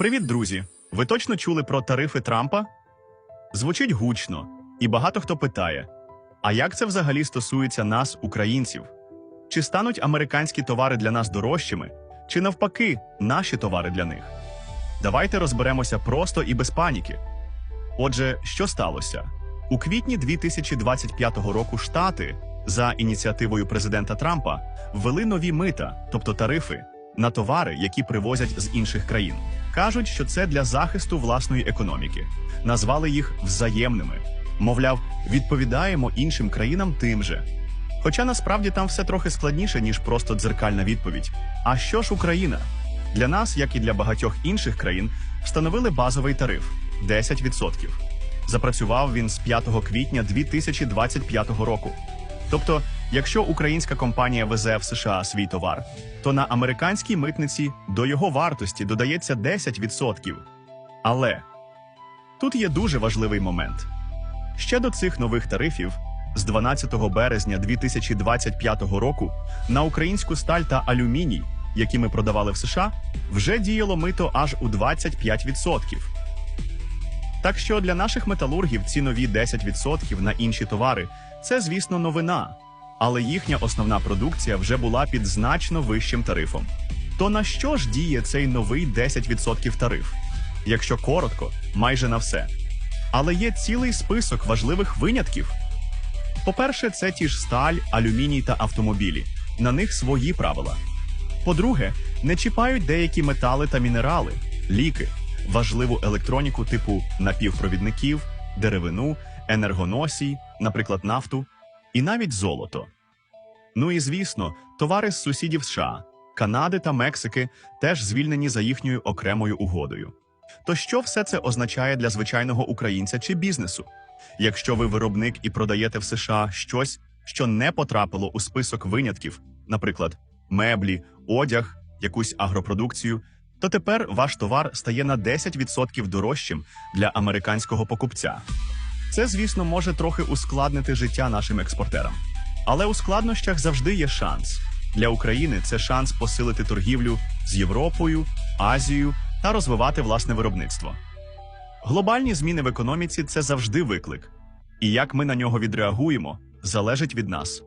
Привіт, друзі! Ви точно чули про тарифи Трампа? Звучить гучно, і багато хто питає: а як це взагалі стосується нас, українців? Чи стануть американські товари для нас дорожчими, чи навпаки, наші товари для них? Давайте розберемося просто і без паніки. Отже, що сталося? У квітні 2025 року Штати за ініціативою президента Трампа ввели нові мита, тобто тарифи, на товари, які привозять з інших країн. Кажуть, що це для захисту власної економіки. Назвали їх взаємними. Мовляв, відповідаємо іншим країнам тим же. Хоча насправді там все трохи складніше, ніж просто дзеркальна відповідь. А що ж Україна? Для нас, як і для багатьох інших країн, встановили базовий тариф 10%. Запрацював він з 5 квітня 2025 року. Тобто, якщо українська компанія везе в США свій товар, то на американській митниці до його вартості додається 10%. Але тут є дуже важливий момент. Ще до цих нових тарифів з 12 березня 2025 року на українську сталь та алюміній, які ми продавали в США, вже діяло мито аж у 25%. Так що для наших металургів ці нові 10% на інші товари це, звісно, новина. Але їхня основна продукція вже була під значно вищим тарифом. То на що ж діє цей новий 10% тариф? Якщо коротко, майже на все. Але є цілий список важливих винятків. По-перше, це ті ж сталь, алюміній та автомобілі. На них свої правила. По-друге, не чіпають деякі метали та мінерали, ліки, важливу електроніку типу напівпровідників, деревину, енергоносій, наприклад, нафту, і навіть золото. Ну і звісно, товари з сусідів США, Канади та Мексики теж звільнені за їхньою окремою угодою. То що все це означає для звичайного українця чи бізнесу? Якщо ви виробник і продаєте в США щось, що не потрапило у список винятків, наприклад, меблі, одяг, якусь агропродукцію, то тепер ваш товар стає на 10% дорожчим для американського покупця. Це, звісно, може трохи ускладнити життя нашим експортерам. Але у складнощах завжди є шанс. Для України це шанс посилити торгівлю з Європою, Азією та розвивати власне виробництво. Глобальні зміни в економіці це завжди виклик, і як ми на нього відреагуємо, залежить від нас.